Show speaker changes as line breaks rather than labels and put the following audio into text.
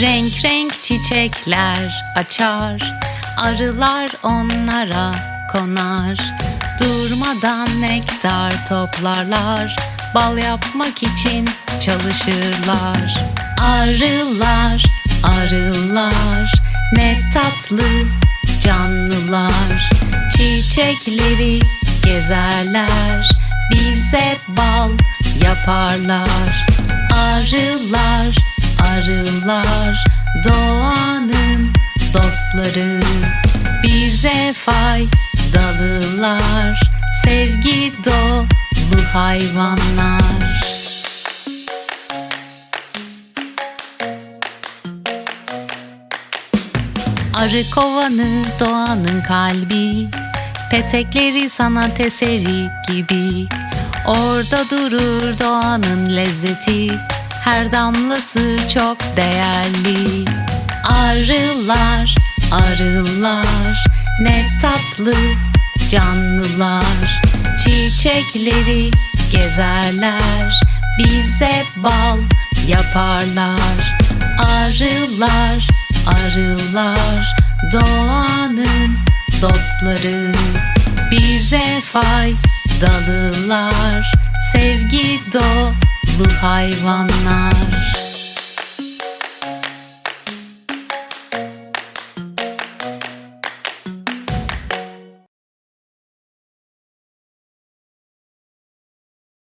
Renk renk çiçekler açar Arılar onlara konar. Durmadan nektar toplarlar Bal yapmak için çalışırlar. Arılar, arılar Ne tatlı canlılar. Çiçekleri gezerler Bize bal yaparlar. Arılar, arılar Doğanın dostları. Bize faydalılar Sevgi dolu hayvanlar. Arı kovanı doğanın kalbi Petekleri sanat eseri gibi. Orada durur doğanın lezzeti Her damlası çok değerli. Arılar, arılar Ne tatlı canlılar. Çiçekleri gezerler Bize bal yaparlar. Arılar, arılar Doğanın dostları. Bize faydalılar. Sevgi dolu hayvanlar